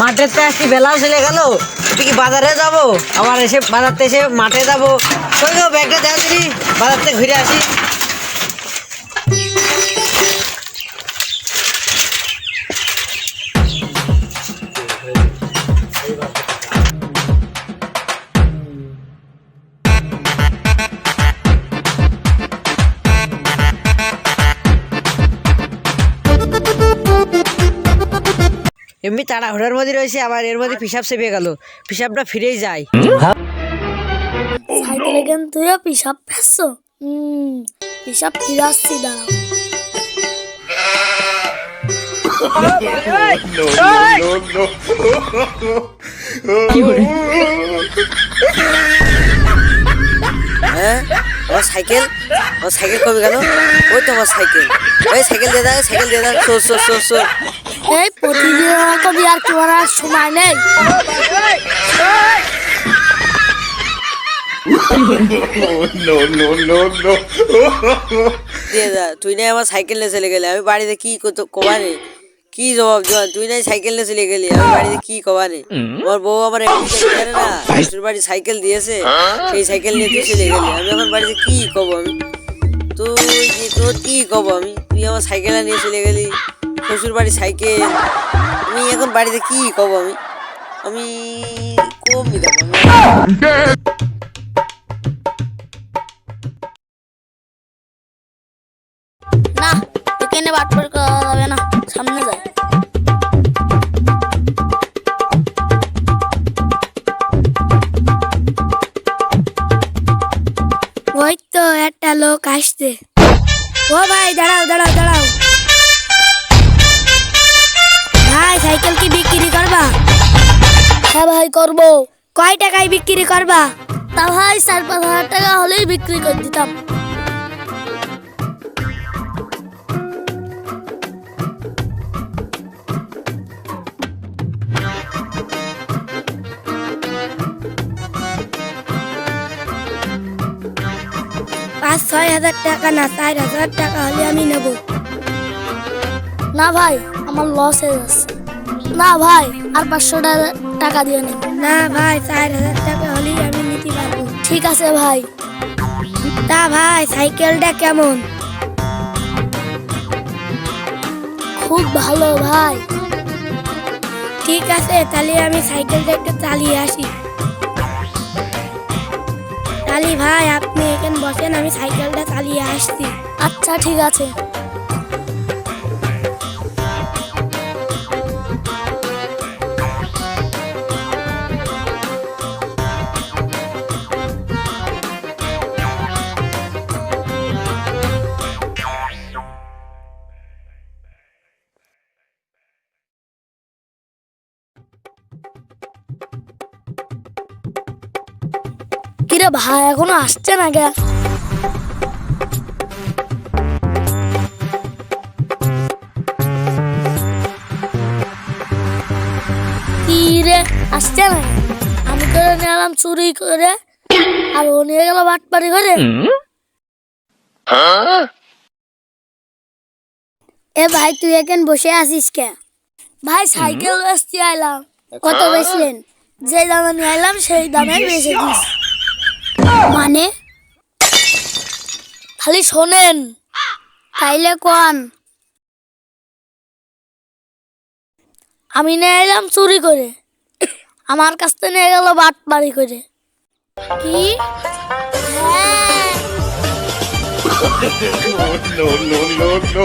মাঠের তো আসছি বেলাও চলে গেল। তুই কি বাজারে যাব? আবার এসে বাজারতে এসে মাঠে যাব। ব্যাগটা দেওয়া দিলি বাজার থেকে ঘুরে আসি। এমনি তাড়াহুড়োর মধ্যে রয়েছে আবার এর মধ্যে পিসাব চেপে গেল। পিসাবটা ফিরেই যায়। সাইকেলে কেন তুইও পিসাব ফেসছ হুম পিসাব ফিরে আসছি দাঁড়াও। হ্যাঁ? আমার সাইকেল? আমার সাইকেল কমে গেল? ওই তো আমার সাইকেল। ওই সাইকেল দিয়ে দাও সাইকেল দিয়ে দাও। সোর সোর সোর সোর এই প্রতিদিন কবি আর করার সময় নেই? তুই নাই আমার সাইকেল নিয়ে চলে গেলি। আমি বাড়িতে কি কবানে কি জবাব দেওয়া তুই নাই সাইকেল নিয়ে চলে গেলি। আমি বাড়িতে কি কবানে আমার বউ আমার না। শ্বশুর বাড়ি সাইকেল দিয়েছে। সেই সাইকেল নিয়ে তুই চলে গেলি। আমি এখন বাড়িতে কি কব আমি? তুই তোর কি কব আমি? তুই আমার সাইকেল নিয়ে চলে গেলি। শ্বশুর বাড়ি সাইকেল। আমি এখন বাড়িতে কি কব আমি? আমি কম দিলাম আমি না এখানে বাটপার করা যাবে না, সামনে যায় ওই তো একটা লোক আসছে। ও ভাই, দাঁড়াও দাঁড়াও দাঁড়াও। ভাই সাইকেল কি বিক্রি করবা? হ্যাঁ ভাই করব। কয় টাকায় বিক্রি করবা? তা ভাই চার পাঁচ হাজার টাকা হলেই বিক্রি করে দিতাম। পাঁচ ছয় হাজার টাকা না চার হাজার টাকা হলে আমি নেব। না ভাই আমার লস হয়ে যাচ্ছে। না ভাই আর পাঁচশো টাকা দিয়ে নেব না ভাই চার হাজার টাকা হলেই আমি নিতে পারব। ঠিক আছে ভাই। তা ভাই সাইকেলটা কেমন? খুব ভালো ভাই। ঠিক আছে তাহলে আমি সাইকেলটা একটু চালিয়ে আসি। তাহলে ভাই আপনি এখানে বসেন আমি সাইকেলটা চালিয়ে আসছি। আচ্ছা ঠিক আছে। কিরে ভাই এখনও আসছে না গে। আসছে না? আমি তো নিলাম চুরি করে আর ও নিয়ে গেল বাটপারি করে। এ ভাই তুই এখন বসে আছিস কে? ভাই সাইকেল বেচতে আইলাম। কত বেচলেন? যে দামে নিয়ে আইলাম সেই দামে বেচে দিস। মানে? খালি শোনেন। তাইলে কোন আমি নিয়ে এলাম চুরি করে। আমার কাছ থেকে নিয়ে গেল বাট বাড়ি করে। কি? হ্যাঁ। no, no, no, no.